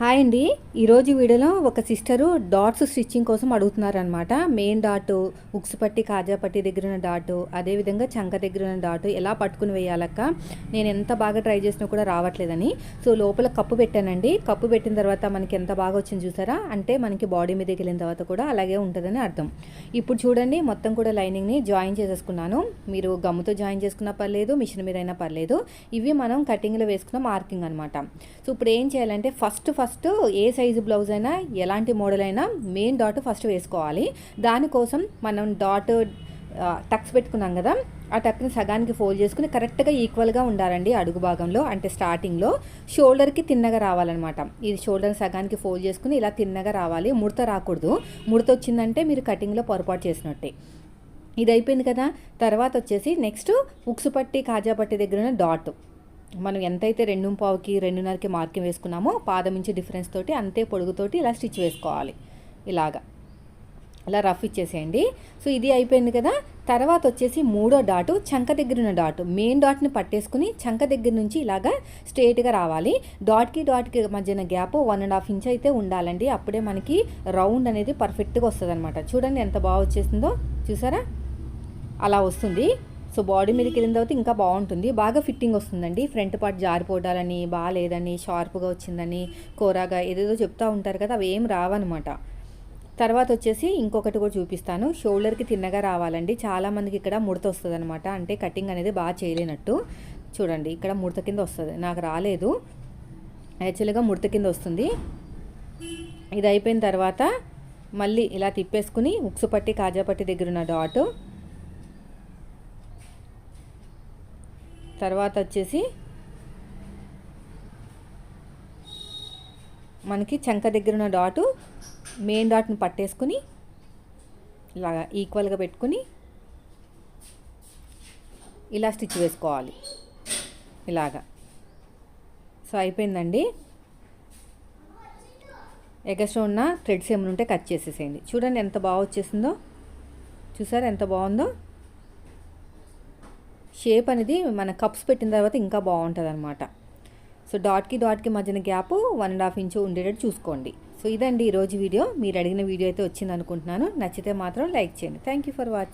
Hi అండి. ఈరోజు వీడియోలో ఒక సిస్టరు డాట్స్ స్టిచ్చింగ్ కోసం అడుగుతున్నారనమాట మెయిన్ డాట్ ఉక్స్ పట్టి కాజా పట్టి దగ్గర ఉన్న డాట్ అదేవిధంగా చంక దగ్గర ఉన్న డాట్ ఎలా పట్టుకుని వేయాలక్క? నేను ఎంత బాగా ట్రై చేసినా కూడా రావట్లేదని. సో లోపల కప్పు పెట్టానండి. కప్పు పెట్టిన తర్వాత మనకి ఎంత బాగా వచ్చింది చూసారా? అంటే మనకి బాడీ మీదకి వెళ్ళిన తర్వాత కూడా అలాగే ఉంటుందని అర్థం. ఇప్పుడు చూడండి మొత్తం కూడా లైనింగ్ని జాయిన్ చేసేసుకున్నాను. మీరు గమ్ముతో జాయిన్ చేసుకున్నా పర్లేదు మిషన్ మీద అయినా పర్లేదు. ఇవి మనం కటింగ్లో వేసుకున్న మార్కింగ్ అనమాట సో ఇప్పుడు ఏం చేయాలంటే ఫస్ట్ ఫస్ట్ ఫస్ట్ ఏ సైజు బ్లౌజ్ అయినా ఎలాంటి మోడల్ అయినా మెయిన్ డాట్ ఫస్ట్ వేసుకోవాలి. దానికోసం మనం డాట్ టక్స్ పెట్టుకున్నాం కదా ఆ టక్ని సగానికి ఫోల్డ్ చేసుకుని కరెక్ట్గా ఈక్వల్గా ఉండాలండి అడుగు భాగంలో అంటే స్టార్టింగ్లో. షోల్డర్కి తిన్నగా రావాలన్నమాట. ఇది షోల్డర్ సగానికి ఫోల్డ్ చేసుకుని ఇలా తిన్నగా రావాలి. ముడత రాకూడదు. ముడత వచ్చిందంటే మీరు కటింగ్లో పొరపాటు చేసినట్టే. ఇది అయిపోయింది కదా. తర్వాత వచ్చేసి నెక్స్ట్ ఉక్సు పట్టి కాజా పట్టి దగ్గర ఉన్న డాట్. మనం ఎంతైతే రెండు పావుకి రెండున్నరకి మార్కింగ్ వేసుకున్నామో పాదం డిఫరెన్స్ తోటి అంతే పొడుగుతోటి ఇలా స్టిచ్ వేసుకోవాలి. ఇలాగా. ఇలా రఫ్ ఇచ్చేసేయండి. సో ఇది అయిపోయింది కదా. తర్వాత వచ్చేసి మూడో డాటు చంక దగ్గర ఉన్న డాటు మెయిన్ డాట్ని పట్టేసుకుని చంక దగ్గర నుంచి ఇలాగా స్ట్రేట్గా రావాలి. డాట్కి డాట్కి మధ్యన gap one and half inch అయితే ఉండాలండి. అప్పుడే మనకి రౌండ్ అనేది పర్ఫెక్ట్గా వస్తుంది అనమాట చూడండి ఎంత బాగా వచ్చేసిందో. చూసారా? అలా వస్తుంది. సో బాడీ మీదకి వెళ్ళిన తర్వాత ఇంకా బాగుంటుంది. బాగా ఫిట్టింగ్ వస్తుందండి. ఫ్రంట్ పార్ట్ జారిపోవడాలని బాగాలేదని షార్ప్గా వచ్చిందని కూరగా ఏదేదో చెప్తూ ఉంటారు కదా అవి ఏం రావన్నమాట. తర్వాత వచ్చేసి ఇంకొకటి కూడా చూపిస్తాను. షోల్డర్కి తిన్నగా రావాలండి. చాలామందికి ఇక్కడ ముడత వస్తుంది అనమాట అంటే కటింగ్ అనేది బాగా చేయలేనట్టు. చూడండి ఇక్కడ ముడత కింద వస్తుంది. నాకు రాలేదు. యాక్చువల్గా ముడత కింద వస్తుంది. ఇది అయిపోయిన తర్వాత మళ్ళీ ఇలా తిప్పేసుకుని ఉక్సుపట్టి కాజాపట్టి కాజా పట్టి దగ్గర ఉన్న డాట్ తర్వాత వచ్చేసి మనకి చంక దగ్గర ఉన్న డాటు మెయిన్ డాట్ని పట్టేసుకుని ఇలాగా ఈక్వల్గా పెట్టుకుని ఇలా స్టిచ్ వేసుకోవాలి. ఇలాగా. సో అయిపోయిందండి. ఎగస్ట్రా ఉన్న థ్రెడ్స్ ఏమైనా ఉంటే కట్ చేసేసేయండి. చూడండి ఎంత బాగా వచ్చేసిందో. చూసారా ఎంత బాగుందో? షేప్ అనేది మన కప్స్ పెట్టిన తర్వాత ఇంకా బాగుంటుంది అనమాట సో డాట్కి డాట్కి మధ్యన gap one and half inch ఉండేటట్టు చూసుకోండి. సో ఇదండి ఈరోజు వీడియో. మీరు అడిగిన వీడియో అయితే వచ్చింది అనుకుంటున్నాను నచ్చితే మాత్రం లైక్ చేయండి. Thank you for watching